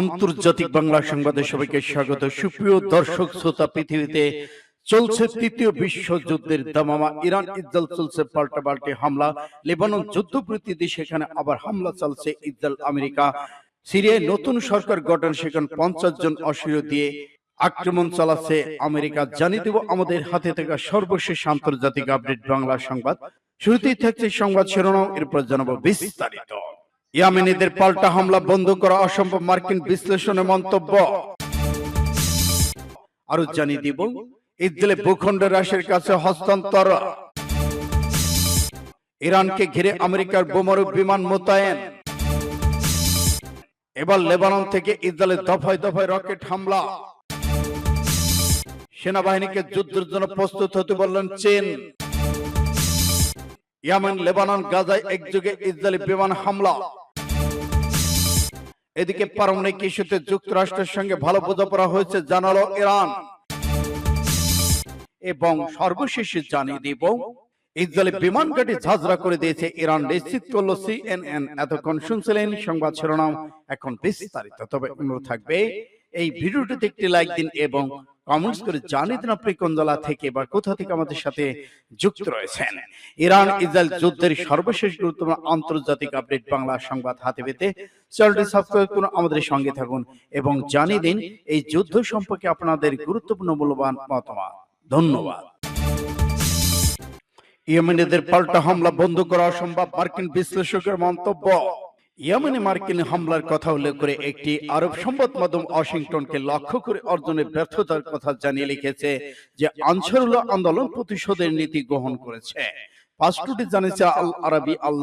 আন্তর্জাতিক বাংলা সংবাদে সবাইকে স্বাগত। সুপ্রিয় দর্শক, শ্রোতা, পৃথিবীতে চলছে তৃতীয় বিশ্বযুদ্ধের দামামা। ইরান ইসরায়েল চলছে পাল্টা পাল্টে হামলা। লেবানন যুদ্ধপ্রীতি সেখানে আবার হামলা চলছে ইসরায়েল, আমেরিকা। সিরিয়ায় নতুন সরকার গঠন, সেখানে পঞ্চাশ জন অস্ত্র দিয়ে আক্রমণ চালাচ্ছে আমেরিকা। জানিয়ে দেব আমাদের হাতে থাকা সর্বশেষ আন্তর্জাতিক আপডেট বাংলা সংবাদ। শুরুতেই থাকছে সংবাদ শিরোনাম, এরপর জানাব বিস্তারিত। ইয়ামেনিদের পাল্টা হামলা, বন্ধ করা অসম্ভব মার্কিন বিশ্লেষণে মন্তব্য। আরও জানিয়ে দিব ইসরায়েলে ভূখণ্ড রাশের কাছে হস্তান্তর। ইরানকে ঘিরে আমেরিকার বোমারু বিমান মোতায়েন। এবার লেবানন থেকে ইসরায়েলের দফায় দফায় রকেট হামলা। সেনাবাহিনীকে যুদ্ধের জন্য প্রস্তুত হতে বললেন চীন। ইয়ামেন, লেবানন, গাজায় একযোগে ইসরায়েলি বিমান হামলা। এদিকে পারমাণবিক ইস্যুতে যুক্তরাষ্ট্রের সঙ্গে ভালো বোঝাপড়া হয়েছে জানালো ইরান। এবং সর্বশেষে জানিয়ে দিব ইসরায়েলি বিমান ঘাঁটি ঝাঁঝরা করে দিয়েছে ইরান। নিশ্চিত করল সিএনএন। এতক্ষণ শুনছিলেন সংবাদ শিরোনাম। এখন বিস্তারিত। তবে অনুরোধ থাকবে এই ভিডিওটিতে একটি লাইক দিন এবং কমেন্টস করে জানিয়ে দিন আপনি কোন জেলা থেকে বা কোথা থেকে আমাদের সাথে যুক্ত রয়েছেন? ইরান ইসরায়েল যুদ্ধের সর্বশেষ গুরুত্বপূর্ণ আন্তর্জাতিক আপডেট বাংলা সংবাদ হাতে পেতে চ্যানেলটি সাবস্ক্রাইব করুন আমাদের সঙ্গে থাকুন এবং জানিয়ে দিন এই যুদ্ধ সম্পর্কে আপনাদের গুরুত্বপূর্ণ মূল্যবান মতামত। ধন্যবাদ। ইয়েমেনিদের পাল্টা হামলা বন্ধ করা অসম্ভব। মার্কিন বিশ্লেষকের মন্তব্য। ইয়েমেনে মার্কিন হামলার কথা উল্লেখ করে একটি আরব সম্পদ মাধ্যম ওয়াশিংটনকে লক্ষ্য করে অর্জনের ব্যর্থতার কথা জানিয়ে লিখেছে যে আনসারুল্লাহ আন্দোলন প্রতিশোধের নীতি গ্রহণ করেছে। পাসপোর্টে জানিয়েছে আল আরবি আল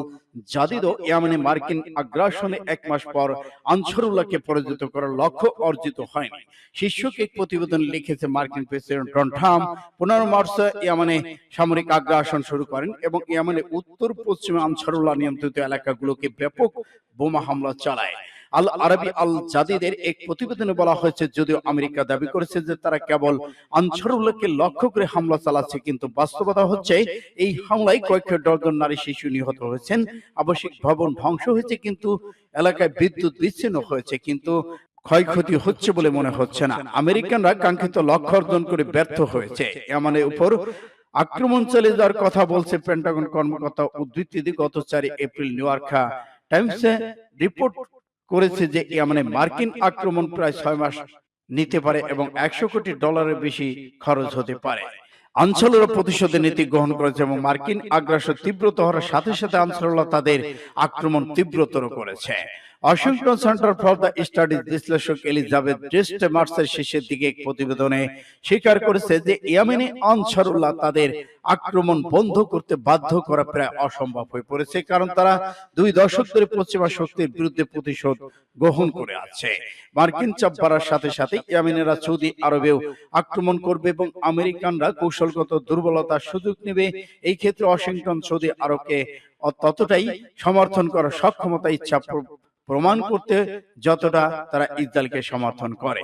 জাদিদ ইয়ামেনে মার্কিন আগ্রাসনে এক মাস পর আনসারুল্লাহকে পরাজিত করার লক্ষ্য অর্জিত হয়নি। শীর্ষক এক প্রতিবেদন লিখেছে মার্কিন প্রেসিডেন্ট ডোনাল্ড ট্রাম্প। পনেরো মার্চ ইয়ামানে সামরিক আগ্রাসন শুরু করেন এবং ইয়ামানে উত্তর পশ্চিমে আনসারুল্লাহ নিয়ন্ত্রিত এলাকাগুলোকে ব্যাপক বোমা হামলা চালায়। আল আরবি আল জাদিদের এক প্রতিবেদনে বলা হয়েছে যদিও আমেরিকা দাবি করেছে যে তারা কেবল আনসারুল্লাহকে লক্ষ্য করে হামলা চালাচ্ছে কিন্তু বাস্তবতা হচ্ছে এই হামলায় কয়েক ডজন নারী শিশু নিহত হয়েছেন। আবাসিক ভবন ধ্বংস হয়েছে কিন্তু এলাকায় বিদ্যুৎ বিচ্ছিন্ন হয়েছে কিন্তু ক্ষয়ক্ষতি হচ্ছে বলে মনে হচ্ছে না। আমেরিকানরা কাঙ্ক্ষিত লক্ষ্য অর্জন করে ব্যর্থ হয়েছে। এমনের উপর আক্রমণ চালিয়ে যাওয়ার কথা বলছে পেন্টাগন কর্মকর্তা উদ্ধৃতি গত চারি এপ্রিল নিউ ইয়র্কা। টাইমসে রিপোর্ট করেছে যে মানে মার্কিন আক্রমণ প্রায় ছয় মাস নিতে পারে এবং একশো কোটি ডলারের বেশি খরচ হতে পারে। আনসারুল্লাহ প্রতিশোধের নীতি গ্রহণ করেছে এবং মার্কিন আগ্রাসন তীব্রত হওয়ার সাথে সাথে আনসারুল্লাহ তাদের আক্রমণ তীব্রতর করেছে। Washington Center for the Studies বিশ্লেষক এলিজাবেথ ডেস্ট মার্চের শেষের দিকে এক প্রতিবেদনে স্বীকার করেছে যে ইয়ামেনে আনসারুল্লাহ তাদের আক্রমণ বন্ধ করতে বাধ্য করা প্রায় অসম্ভব হয়ে পড়েছে। কারণ তারা দুই দশক ধরে পশ্চিমা শক্তির বিরুদ্ধে প্রতিশোধ গ্রহণ করে আছে। মার্কিন চাপ বাড়ার সাথে সাথে ইয়ামেনেরা সৌদি আরবেও আক্রমণ করবে এবং আমেরিকানরা কৌশলগত দুর্বলতার সুযোগ নেবে। এই ক্ষেত্রে ওয়াশিংটন সৌদি আরবকে ততটাই সমর্থন করার সক্ষমতা ইচ্ছা প্রমাণ করতে যতটা তারা ইসরায়েলকে সমর্থন করে।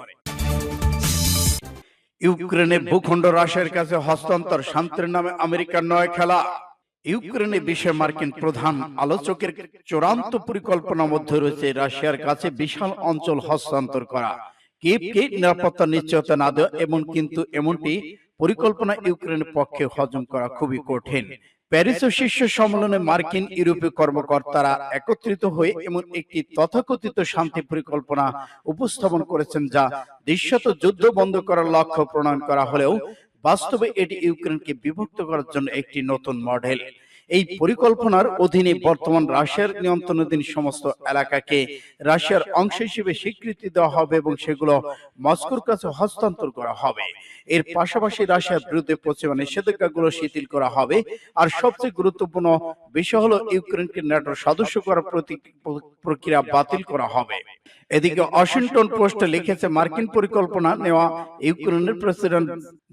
ইউক্রেনের ভূখণ্ড রাশিয়ার কাছে হস্তান্তর শান্তির নামে আমেরিকার নয় খেলা। ইউক্রেনের বিষয়ে মার্কিন প্রধান আলোচকের চূড়ান্ত পরিকল্পনার মধ্যে রয়েছে রাশিয়ার কাছে বিশাল অঞ্চল হস্তান্তর করা। কিপকে নিরাপত্তা নিশ্চয়তা না দেওয়া, এমন কিন্তু এমনটি পরিকল্পনা ইউক্রেনের পক্ষে হজম করা খুবই কঠিন। প্যারিস ও শীর্ষ সম্মেলনে মার্কিন ইউরোপীয় কর্মকর্তারা একত্রিত হয়ে এমন একটি তথাকথিত শান্তি পরিকল্পনা উপস্থাপন করেছেন যা দৃশ্যত যুদ্ধ বন্ধ করার লক্ষ্য প্রণয়ন করা হলেও বাস্তবে এটি ইউক্রেনকে বিভক্ত করার জন্য একটি নতুন মডেল। এই পরিকল্পনার অধীনে বর্তমান রাশিয়ার নিয়ন্ত্রণাধীন সমস্ত এলাকাকে রাশিয়ার অংশ হিসেবে স্বীকৃতি দেওয়া হবে এবং সেগুলো মস্কোর কাছে হস্তান্তর করা হবে। এর পাশাপাশি রাশিয়ার বিরুদ্ধে পশ্চিমা নিষেধাজ্ঞাগুলো শিথিল করা হবে। আর সবচেয়ে গুরুত্বপূর্ণ বিষয় হলো ইউক্রেনকে ন্যাটোর সদস্য করার প্রক্রিয়া বাতিল করা হবে। এদিকে ওয়াশিংটন পোস্টে লিখেছে মার্কিন পরিকল্পনা নেওয়া ইউক্রেনের প্রেসিডেন্ট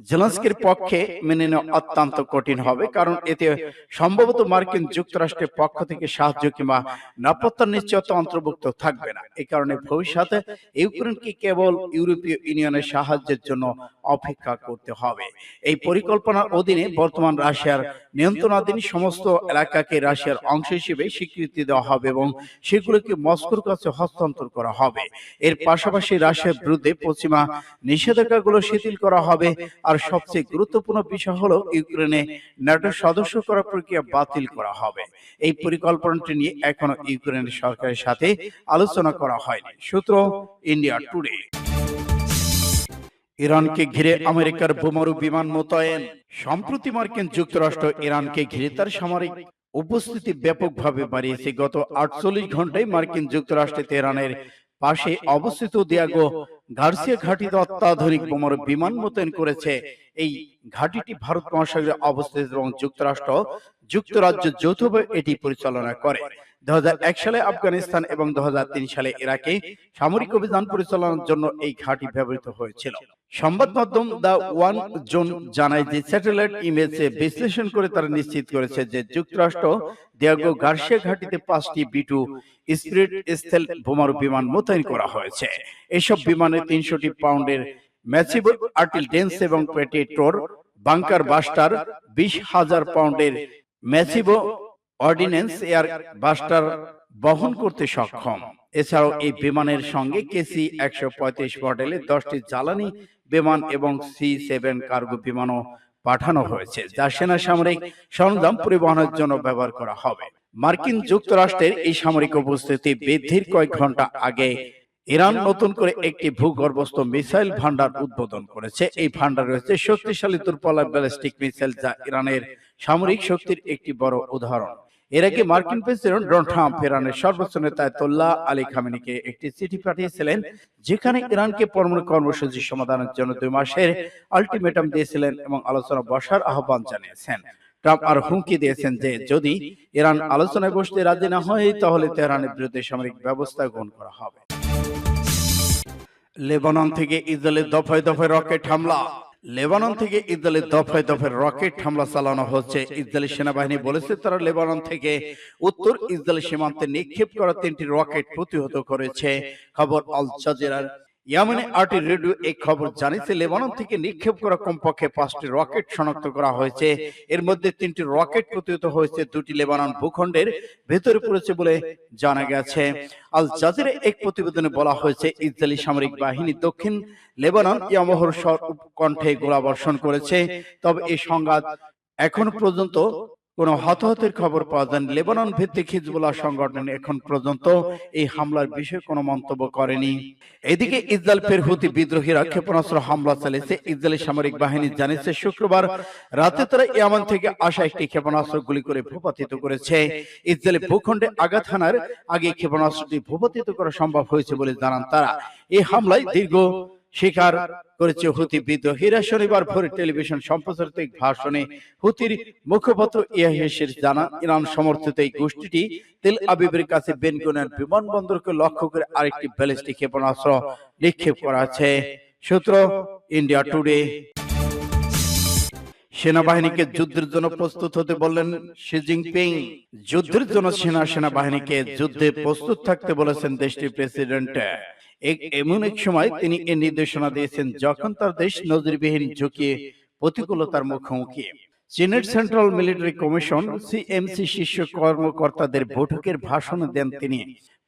জেলেন্সকির পক্ষে মেনে নেওয়া অত্যন্ত কঠিন হবে কারণ এতে সম্ভবত মার্কিন যুক্তরাষ্ট্রের পক্ষ থেকে সাহায্য কিংবা নিরাপত্তার নিশ্চয়তা অন্তর্ভুক্ত থাকবে না। এই কারণে ভবিষ্যতে ইউক্রেনকে কেবল ইউরোপীয় ইউনিয়নের সাহায্যের জন্য অপেক্ষা করতে হবে। এই পরিকল্পনার অধীনে বর্তমান রাশিয়ার নিয়ন্ত্রণাধীন সমস্ত এলাকাকে রাশিয়ার অংশ হিসেবে স্বীকৃতি দেওয়া হবে এবং সেগুলোকে মস্কোর কাছে হস্তান্তর করা হবে। এর পাশাপাশি রাশিয়ার বিরুদ্ধে পশ্চিমা নিষেধাজ্ঞাগুলো শিথিল করা হবে। আর সবচেয়ে গুরুত্বপূর্ণ বিষয় হলো ইউক্রেনে ন্যাটো সদস্য করার প্রক্রিয়া বাতিল করা হবে। এই পরিকল্পনাটি নিয়ে এখনও ইউক্রেনের সরকারের সাথে আলোচনা করা হয়নি। সূত্র ইন্ডিয়া টুডে। ইরানকে ঘিরে আমেরিকার বোমারু বিমান মোতায়েন। সম্প্রতি মার্কিন যুক্তরাষ্ট্র ইরানকে ঘিরে তার সামরিক উপস্থিতি ব্যাপকভাবে বাড়িয়েছে। গত আটচল্লিশ ঘন্টায় মার্কিন যুক্তরাষ্ট্রে তেহরানের পাশে অবস্থিত দিয়াগো গার্সিয়া ঘাটিতে অত্যাধুনিক বোমারু বিমান মোতায়েন করেছে। এই ঘাটিটি ভারত মহাসাগরে অবস্থিত এবং যুক্তরাষ্ট্র যুক্তরাজ্য যৌথভাবে এটি পরিচালনা করে। দু হাজার এক সালে আফগানিস্তান এবং দু সালে ইরাকে সামরিক অভিযান পরিচালনার জন্য এই ঘাঁটি ব্যবহৃত হয়েছিল। সংবাদ মাধ্যম দা ওয়ান জোন জানায় যে স্যাটেলাইট ইমেজে বিশ্লেষণ করে তারা নিশ্চিত করেছে যে যুক্তরাষ্ট্র দিয়াগো গার্সিয়া ঘাটিতে পাঁচটি বিটু স্পিরিট স্থেল বোমারু বিমান মোতায়েন করা হয়েছে। এসব বিমানে তিনশোটি পাউন্ডের ম্যাসিভ আর্টিলডেন্স এবং পেটেটোর বাংকার বাস্টার, বিশ হাজার পাউন্ডের ম্যাসিভো অর্ডিন্যান্স এয়ার বাস্টার বহন করতে সক্ষম। এছাড়াও এই বিমানের সঙ্গে কেসি একশো পঁয়ত্রিশ মডেলের দশটি জ্বালানি বিমান এবং সি সেভেন কার্গো বিমানও পাঠানো হয়েছে যা সেনা সামরিক সরঞ্জাম পরিবহনের জন্য ব্যবহার করা হবে। মার্কিন যুক্তরাষ্ট্রের এই সামরিক উপস্থিতি বৃদ্ধির কয়েক ঘণ্টা আগে ইরান নতুন করে একটি ভূগর্ভস্থ মিসাইল ভান্ডার উদ্বোধন করেছে। এই ভান্ডার রয়েছে শক্তিশালী দূরপাল্লা ব্যালিস্টিক মিসাইল যা ইরানের সামরিক শক্তির একটি বড় উদাহরণ। এর আগে মার্কিন প্রেসিডেন্ট ডোনাল্ড ট্রাম্প ইরানের সর্বোচ্চ নেতা আয়াতুল্লাহ আলী খামেনিকে একটি চিঠি পাঠিয়েছিলেন যেখানে ইরানকে পরমাণু কর্মসূচি সমাধানের জন্য দুই মাসের আলটিমেটাম দিয়েছিলেন এবং আলোচনা বসার আহ্বান জানিয়েছেন। ট্রাম্প আর হুমকি দিয়েছেন যে যদি ইরান আলোচনায় বসতে রাজি না হয় তাহলে তেহরানের বিরুদ্ধে সামরিক ব্যবস্থা গ্রহণ করা হবে। লেবানন থেকে ইসরায়েলের দফায় দফায় রকেট হামলা লেবানন থেকে ইসরায়েলের দফায় দফায় রকেট হামলা চালানো হচ্ছে। ইসরায়েলি সেনাবাহিনী বলেছে তারা লেবানন থেকে উত্তর ইসরায়েল সীমান্তে নিক্ষেপ করা তিনটি রকেট প্রতিহত করেছে। খবর আল জাজিরার ইয়ামেনে আরটি রেডিও এই খবর জানিয়েছে লেবানন থেকে নিক্ষেপ করা কমপক্ষে পাঁচটি রকেট শনাক্ত করা হয়েছে। এর মধ্যে তিনটি রকেট প্রতিহত হয়েছে দুটি লেবানন ভূখণ্ডের ভেতরে পড়েছে বলে জানা গেছে। আল জাজিরে এক প্রতিবেদনে বলা হয়েছে ইসরায়েলি সামরিক বাহিনী দক্ষিণ লেবানন ইয়ামহর স্বর কণ্ঠে গোলাবর্ষণ করেছে। তবে এই সংঘাত এখন পর্যন্ত কোন হতাহতের খবর পাওয়া যায়নি। লেবানন ভিত্তিক হিজবুল্লাহ সংগঠন এখন পর্যন্ত এই হামলার বিষয়ে কোনো মন্তব্য করেনি। এদিকে ইসরায়েল ফের হুতি বিদ্রোহীরা ক্ষেপণাস্ত্র হামলা চালিয়েছে। ইসরায়েলি সামরিক বাহিনী জানিয়েছে, শুক্রবার রাতে তারা ইয়ামান থেকে আসা একটি ক্ষেপণাস্ত্র গুলি করে ভূপাতিত করেছে। ইসরায়েলি ভূখণ্ডে আঘাত হানার আগে ক্ষেপণাস্ত্রটি ভূপাতিত করা সম্ভব হয়েছে বলে জানান তারা। এই হামলায় দীর্ঘ স্বীকার করেছে হুতি বিদ্রোহীরা শনিবার ভোরে টেলিভিশন সম্প্রচারিত এক ভাষণে হুতির মুখপাত্র ইয়াহিসের জানান ইরান সমর্থিত এই গোষ্ঠীটি তেল আবিবের কাছে বেনগুনের বিমানবন্দরকে লক্ষ্য করে আরেকটি ব্যালিস্টিক ক্ষেপণাস্ত্র নিক্ষেপ করা আছে সূত্র ইন্ডিয়া টুডে। সেনাবাহিনীকে যুদ্ধের জন্য প্রস্তুত হতে বললেন শি জিনপিং। যুদ্ধের জন্য সেনা সেনাবাহিনীকে যুদ্ধে প্রস্তুত থাকতে বলেছেন দেশটির প্রেসিডেন্ট। এমন এক সময় তিনি এ নির্দেশনা দিয়েছেন যখন তার দেশ নজিরবিহীন ঝুঁকি প্রতিকূলতার মুখোমুখি। চীনের সেন্ট্রাল মিলিটারি কমিশন সিএমসি শীর্ষ কর্মকর্তাদের বৈঠকের ভাষণ দেন তিনি।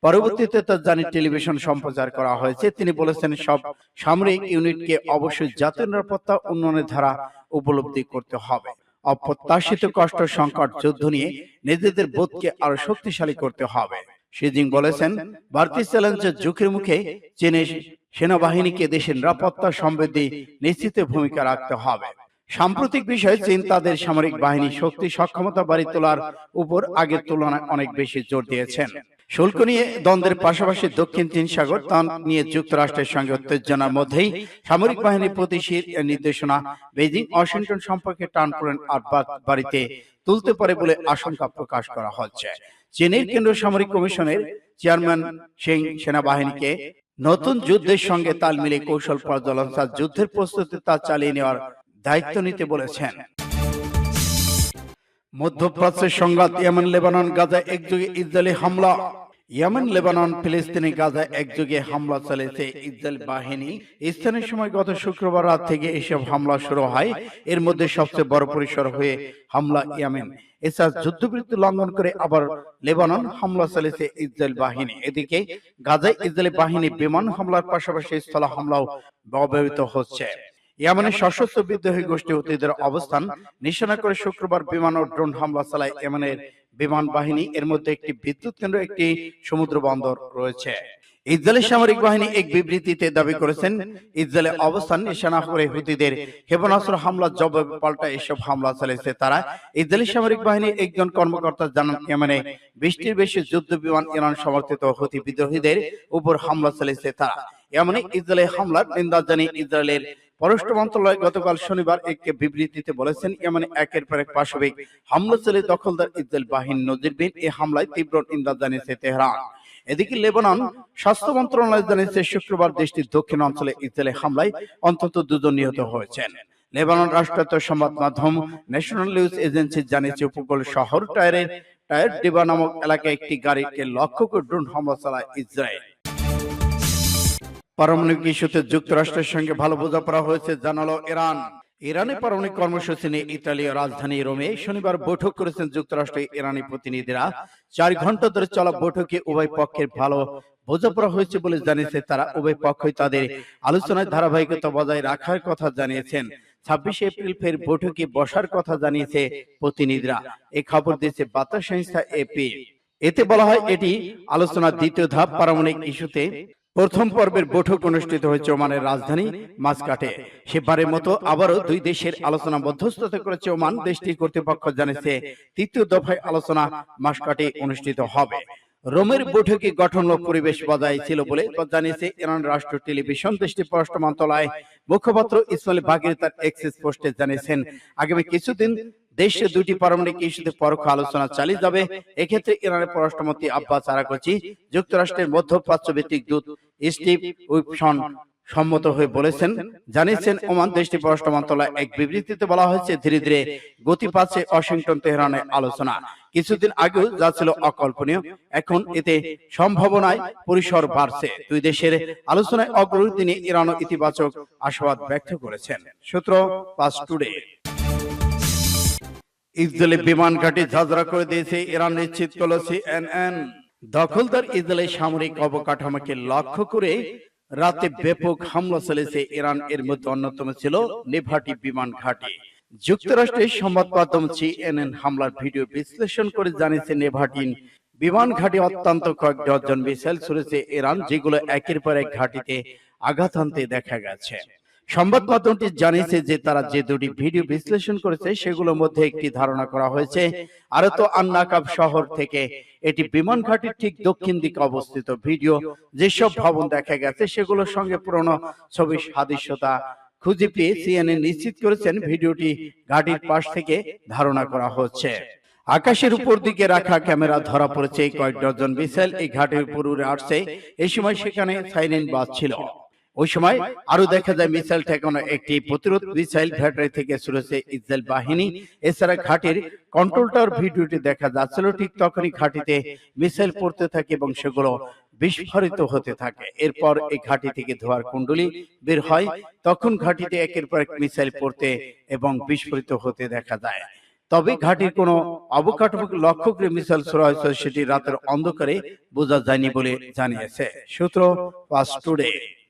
পরবর্তীতে তার জানি টেলিভিশন সম্প্রচার করা হয়েছে। তিনি বলেছেন সব সামরিক ইউনিটকে অবশ্যই জাতীয় নিরাপত্তা উন্নয়নের ধারা উপলব্ধি করতে হবে। অপ্রত্যাশিত কষ্ট সংকট যুদ্ধ নিয়ে নিজেদের বোধকে আরও শক্তিশালী করতে হবে। সিজিং বলেছেন ভারতীয় চ্যালেঞ্জের ঝুঁকির মুখে চীনের সেনাবাহিনীকে দেশের নিরাপত্তা সমৃদ্ধি নিশ্চিতে ভূমিকা রাখতে হবে। সাম্প্রতিক বিষয়ে চীন তাদের সামরিক বাহিনী শক্তি সক্ষমতা বাড়ি তোলার উপর আগের তুলনায় অনেক বেশি জোর দিয়েছেন। শুল্ক নিয়ে দ্বন্দ্বের পাশাপাশি দক্ষিণ চীন সাগর তা নিয়ে যুক্তরাষ্ট্রের সঙ্গে উত্তেজনার মধ্যেই সামরিক বাহিনীর প্রতিশীর নির্দেশনা বেজিং ওয়াশিংটন সম্পর্কে টানপোড়েন আর বাড়িতে তুলতে পারে বলে আশঙ্কা প্রকাশ করা হচ্ছে চীনের কেন্দ্রীয় সামরিক কমিশনের চেয়ারম্যান সিং সেনাবাহিনীকে নতুন যুদ্ধের সঙ্গে তাল মিলিয়ে কৌশল পর্যালোচনা যুদ্ধের প্রস্তুতি তা চালিয়ে নেওয়ার দায়িত্ব নিতে বলেছেন। মধ্যপ্রাচ্যের সংঘাত ইয়েমেন লেবানন গাজা একযোগে ইসরায়েলি হামলা ইয়েমেন লেবানন ফিলিস্তিনি গাজা একযোগে হামলা চালিয়েছে ইসরায়েল বাহিনী। স্থানীয় সময় গত শুক্রবার রাত থেকে এসব হামলা শুরু হয়। এর মধ্যে সবচেয়ে বড় পরিসর হয়ে হামলা ইয়েমেন। এছাড়া যুদ্ধবিরতি লঙ্ঘন করে আবার লেবানন হামলা চালিয়েছে ইসরায়েল বাহিনী। এদিকে গাজায় ইসরায়েলি বাহিনী বিমান হামলার পাশাপাশি স্থল হামলাও ব্যবহৃত হচ্ছে। ইয়েমেনের সশস্ত্র বিদ্রোহী গোষ্ঠী হুতিদের অবস্থান নিশানা করে শুক্রবার বিমান ও ড্রোন হামলা চালায় ইয়েমেনের বিমান বাহিনী। এর মধ্যে একটি বিদ্যুৎ কেন্দ্র একটি সমুদ্র বন্দর রয়েছে। ইসরায়েলের সামরিক বাহিনী এক বিবৃতিতে দাবি করেছেন ইসরায়েলের অবস্থান নিশানা করে হুতিদের ক্ষেপণাস্ত্র হামলার জবাবে পাল্টা এসব হামলা চালিয়েছে তারা। ইসরায়েলি সামরিক বাহিনীর একজন কর্মকর্তা জানান ইয়েমেনে বৃষ্টির বেশি যুদ্ধ বিমান ইরান সমর্থিত হুতি বিদ্রোহীদের উপর হামলা চালিয়েছে তারা এমনই ইসরায়েলের হামলার নিন্দা জানিয়ে ইসরায়েলের পররাষ্ট্র মন্ত্রণালয় গতকাল শনিবার একটি বিবৃতিতে বলেছেন এমন একের পর এক পাশবিক হামলা চলে দখলদার ইসরায়েল বাহিনী নজিরবিহীন এই হামলায় তীব্র নিন্দা জানিয়েছে তেহরান। এদিকে লেবানন স্বাস্থ্য মন্ত্রণালয় জানিয়েছে শুক্রবার দেশটির দক্ষিণ অঞ্চলে ইসরায়েলের হামলায় অন্তত দুজন নিহত হয়েছেন। লেবানন রাষ্ট্রায়ত্ত সংবাদ মাধ্যম ন্যাশনাল নিউজ এজেন্সি জানিয়েছে উপকূল শহর টায়ারের টায়ার ডিবা নামক এলাকায় একটি গাড়িকে লক্ষ্য করে ড্রোন হামলা চালায় ইসরায়েল। পারমাণবিক ইস্যুতে যুক্তরাষ্ট্রের সঙ্গে ভালো বোঝাপড়া হয়েছে, জানালো ইরান। ইরানে পারমাণবিক কর্মসূচি নিয়ে ইতালীয় রাজধানী রোমে শনিবার বৈঠক করেছেন যুক্তরাষ্ট্রের ইরানি প্রতিনিধিরা। চার ঘণ্টা ধরে চলা বৈঠকে উভয় পক্ষের ভালো বোঝাপড়া হয়েছে বলে জানিয়েছে তারা। উভয় পক্ষই তাদের আলোচনায় ধারাবাহিকতা বজায় রাখার কথা জানিয়েছেন। ছাব্বিশে এপ্রিল ফের বৈঠকে বসার কথা জানিয়েছে প্রতিনিধিরা। এই খবর দিয়েছে বার্তা সংস্থা এপি। এতে বলা হয়, এটি আলোচনার দ্বিতীয় ধাপ পারমাণবিক ইস্যুতে প্রথম পর্বের বৈঠক অনুষ্ঠিত হয়েছে ওমানের রাজধানী মাসকাটে। সেবারের মতো আবারও দুই দেশের আলোচনা মধ্যস্থতা করেছে ওমান। দেশটির কর্তৃপক্ষ জানিয়েছে, তৃতীয় দফায় আলোচনা মাসকাটে অনুষ্ঠিত হবে। রোমের বৈঠকে গঠনমূলক পরিবেশ বজায় ছিল বলে জানিয়েছে ইরান রাষ্ট্র টেলিভিশন। দেশটির পররাষ্ট্র মন্ত্রণালয় মুখপাত্র ইসমাইল বাগির তার এক্সেস পোস্টে জানিয়েছেন, আগামী কিছুদিন দেশে দুটি পারমাণবিক ইস্যুতে পরোক্ষ আলোচনা চালিয়ে যাবে। এক্ষেত্রে ইরানের পররাষ্ট্রমন্ত্রী আব্বাস আরাকচি যুক্তরাষ্ট্রের মধ্যপ্রাচ্য ভিত্তিক দূত স্টিভ উইপসন সম্মত হয়ে বলেছেন জানিয়েছেন ওমান দেশটি পররাষ্ট্র মন্ত্রণালয় এক বিবৃতিতে বলা হয়েছে ধীরে ধীরে গতি পাচ্ছে ওয়াশিংটন তেহরানের আলোচনা। কিছুদিন আগেও যা ছিল অকল্পনীয় এখন এতে সম্ভাবনায় পরিসর বাড়ছে। দুই দেশের আলোচনায় অগ্রগতি নিয়ে ইরানও ইতিবাচক আশাবাদ ব্যক্ত করেছেন। সূত্র পাস টুডে। ইসরায়েলি বিমান ঘাঁটি ঝাঁঝরা করে দিয়েছে। ইরান নিশ্চিত করল সিএনএন দখলদার ইসরায়েলের সামরিক অবকাঠামোকে লক্ষ্য করে রাতে ব্যাপক হামলা চালিয়েছে ইরান। এর মধ্যে অন্যতম ছিল নেভাটি বিমান ঘাঁটি। যুক্তরাষ্ট্রের সংবাদ মাধ্যম সিএনএন হামলার ভিডিও বিশ্লেষণ করে জানিয়েছে নেভাটিন বিমান ঘাঁটি অত্যন্ত কয়েক ডজন মিসাইল ছুড়েছে ইরান। যেগুলো একের পর এক ঘাঁটিতে আঘাত আনতে দেখা গেছে। সংবাদ মাধ্যমটি জানিয়েছে যে তারা যে দুটি ভিডিও বিশ্লেষণ করেছে সেগুলোর মধ্যে একটি ধারণা করা হয়েছে। আরও তো আন্নাকাব শহর থেকে এটি বিমান ঘাটির ঠিক দক্ষিণ দিকে অবস্থিত ভিডিও যেসব ভবন দেখা গেছে সেগুলোর সঙ্গে পুরনো ছবির সাদৃশ্যতা খুঁজে পেয়ে সিএনএন নিশ্চিত করেছেন ভিডিওটি ঘাটির পাশ থেকে ধারণা করা হচ্ছে আকাশের উপর দিকে রাখা ক্যামেরা ধরা পড়েছে কয়েক ডজন মিসাইল এই ঘাটের উপর উড়ে আসছে এই সময় সেখানে সাইরেন বাজছিল ওই সময় আরও দেখা যায় মিসাইল ঠেকানো একটি প্রতিরোধ মিসাইল ব্যাটারি থেকে ছুড়েছে ইসরায়েল বাহিনী এছাড়া ঘাটির কন্ট্রোল টাওয়ার ভিডিওটি দেখা যাচ্ছিল ঠিক তখনই ঘাটিতে মিসাইল পড়তে থাকে এবং সেগুলো বিস্ফোরিত হতে থাকে। এরপর এই ঘাটি থেকে ধোয়ার কুণ্ডলি বের হয়। তখন ঘাটিতে একের পর এক মিসাইল পড়তে এবং বিস্ফোরিত হতে দেখা যায়। তবে ঘাটির কোনো অবকাঠামো লক্ষ্য করে মিসাইল ছোড়া হয়েছে সেটি রাতের অন্ধকারে বোঝা যায়নি বলে জানিয়েছে। সূত্র পাস টুডে